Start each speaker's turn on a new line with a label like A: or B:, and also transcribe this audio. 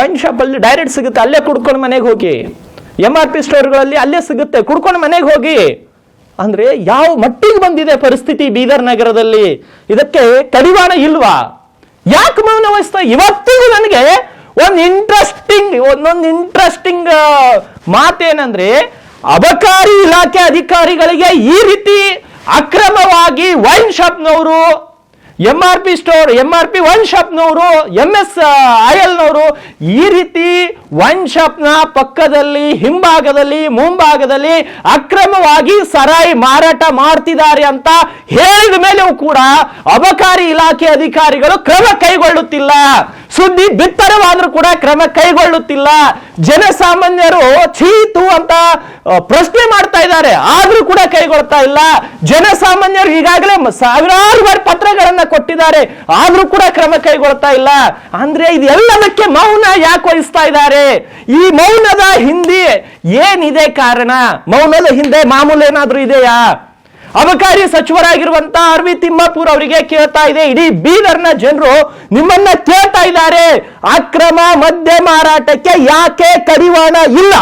A: Wine ಶಾಪಲ್ಲಿ direct ಸಿಗುತ್ತೆ, ಅಲ್ಲೇ ಕುಡ್ಕೊಂಡು ಮನೆಗೆ ಹೋಗಿ. ಎಂ ಆರ್ ಪಿ ಸ್ಟೋರ್ಗಳಲ್ಲಿ ಅಲ್ಲೇ ಸಿಗುತ್ತೆ, ಕುಡ್ಕೊಂಡು ಮನೆಗೆ ಹೋಗಿ. ಅಂದ್ರೆ ಯಾವ ಮಟ್ಟಿಗೆ ಬಂದಿದೆ ಪರಿಸ್ಥಿತಿ ಬೀದರ್ ನಗರದಲ್ಲಿ? ಇದಕ್ಕೆ ಕಡಿವಾಣ ಇಲ್ವಾ? ಯಾಕೆ ಮೌನ ವಹಿಸ್ತಾ ಇವತ್ತಿಗೂ ನನಗೆ ಒಂದು ಇಂಟ್ರೆಸ್ಟಿಂಗ್ ಒಂದೊಂದು ಇಂಟ್ರೆಸ್ಟಿಂಗ್ ಮಾತೇನಂದ್ರೆ, ಅಬಕಾರಿ ಇಲಾಖೆ ಅಧಿಕಾರಿಗಳಿಗೆ ಈ ರೀತಿ ಅಕ್ರಮವಾಗಿ wine ಶಾಪ್ನವರು M R P store M R P wine ಶಾಪ್ನವರು M S ಆಯಲ್ನವರು ಈ ರೀತಿ ವೈನ್ ಶಾಪ್ನ ಪಕ್ಕದಲ್ಲಿ, ಹಿಂಭಾಗದಲ್ಲಿ, ಮುಂಭಾಗದಲ್ಲಿ ಅಕ್ರಮವಾಗಿ ಸರಾಯಿ ಮಾರಾಟ ಮಾಡ್ತಿದ್ದಾರೆ ಅಂತ ಹೇಳಿದ ಮೇಲೂ ಕೂಡ ಅಬಕಾರಿ ಇಲಾಖೆ ಅಧಿಕಾರಿಗಳು ಕ್ರಮ ಕೈಗೊಳ್ಳುತ್ತಿಲ್ಲ. ಸುದ್ದಿ ಬಿತ್ತರವಾದ್ರೂ ಕೂಡ ಕ್ರಮ ಕೈಗೊಳ್ಳುತ್ತಿಲ್ಲ. ಜನಸಾಮಾನ್ಯರು ಚೀತು ಅಂತ ಪ್ರಶ್ನೆ ಮಾಡ್ತಾ ಇದ್ದಾರೆ. ಆದ್ರೂ ಕೂಡ ಕೈಗೊಳ್ತಾ ಇಲ್ಲ. ಜನಸಾಮಾನ್ಯರು ಈಗಾಗಲೇ ಸಾವಿರಾರು ಬಾರಿ ಪತ್ರಗಳನ್ನ ಕೊಟ್ಟಿದ್ದಾರೆ. ಆದ್ರೂ ಕೂಡ ಕ್ರಮ ಕೈಗೊಳ್ತಾ ಇಲ್ಲ. ಅಂದ್ರೆ ಇದೆಲ್ಲದಕ್ಕೆ ಮೌನ ಯಾಕೆ ವಹಿಸ್ತಾ ಇದ್ದಾರೆ? ಈ ಮೌನದ ಹಿಂದೆ ಏನಿದೆ ಕಾರಣ? ಮೌನದ ಹಿಂದೆ ಮಾಮೂಲು ಏನಾದ್ರೂ ಇದೆಯಾ? ಅಬಕಾರಿ ಸಚಿವರಾಗಿರುವಂತ ಆರ್ ವಿ ತಿಮ್ಮಾಪುರ್ ಅವರಿಗೆ ಕೇಳ್ತಾ ಇದೆ. ಇಡೀ ಬೀದರ್ನ ಜನರು ನಿಮ್ಮನ್ನ ಕೇಳ್ತಾ ಇದ್ದಾರೆ. ಅಕ್ರಮ, ಮದ್ಯ ಮಾರಾಟಕ್ಕೆ ಯಾಕೆ ಕಡಿವಾಣ ಇಲ್ಲ?